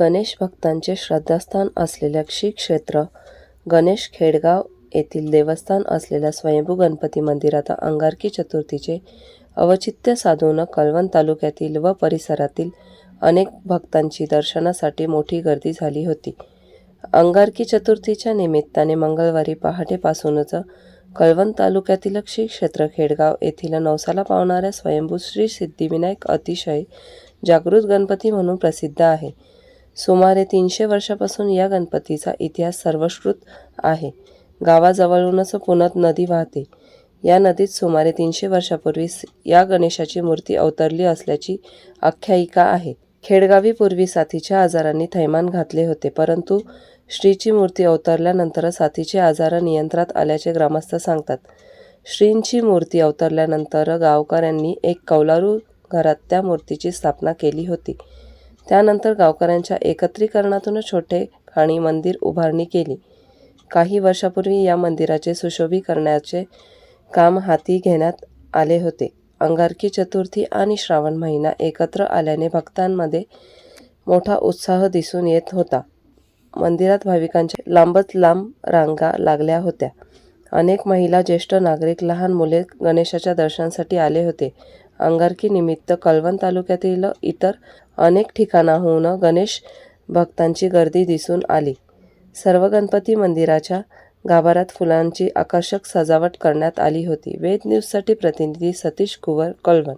गणेश भक्तांचे श्रद्धास्थान असलेल्या श्री क्षेत्र गणेश खेडगाव येथील देवस्थान असलेल्या स्वयंभू गणपती मंदिरात अंगारकी चतुर्थीचे औचित्य साधून कळवण तालुक्यातील व परिसरातील अनेक भक्तांची दर्शनासाठी मोठी गर्दी झाली होती. अंगारकी चतुर्थीच्या निमित्ताने मंगळवारी पहाटेपासूनच कळवण तालुक्यातील श्री क्षेत्र खेडगाव येथील नवसाला पावणाऱ्या स्वयंभू श्री सिद्धिविनायक अतिशय जागृत गणपती म्हणून प्रसिद्ध आहे. सुमारे तीनशे वर्षापासून या गणपतीचा इतिहास सर्वश्रुत आहे. गावाजवळूनच पुण्यात नदी वाहते. या नदीत सुमारे तीनशे वर्षापूर्वी या गणेशाची मूर्ती अवतरली असल्याची आख्यायिका आहे. खेडगावी पूर्वी साथीच्या आजारांनी थैमान घातले होते परंतु श्रीची मूर्ती अवतरल्यानंतर साथीचे आजार नियंत्रणात आल्याचे ग्रामस्थ सांगतात. श्रींची मूर्ती अवतरल्यानंतर गावकऱ्यांनी एक कौलारू घरात त्या मूर्तीची स्थापना केली होती. त्यानंतर गावकऱ्यांच्या एकत्रीकरणातून छोटेखानी मंदिर उभारणी केली. काही वर्षापूर्वी या मंदिराचे सुशोभीकरणाचे काम हाती घेण्यात आले होते. अंगारकी चतुर्थी आणि श्रावण महिना एकत्र आल्याने भक्तांमध्ये मोठा उत्साह दिसून येत होता. मंदिरात भाविकांच्या लांबच लांब रांगा लागल्या होत्या. अनेक महिला, ज्येष्ठ नागरिक, लहान मुले गणेशाच्या दर्शनासाठी आले होते. अंगारकी निमित्त कळवण तालुक्यातील इतर अनेक ठिकाणाहून गणेश भक्तांची गर्दी दिसून आली. सर्व गणपती मंदिराच्या गाभाऱ्यात फुलांची आकर्षक सजावट करण्यात आली होती. वेद न्यूजसाठी प्रतिनिधी सतीश कुवर, कळवण.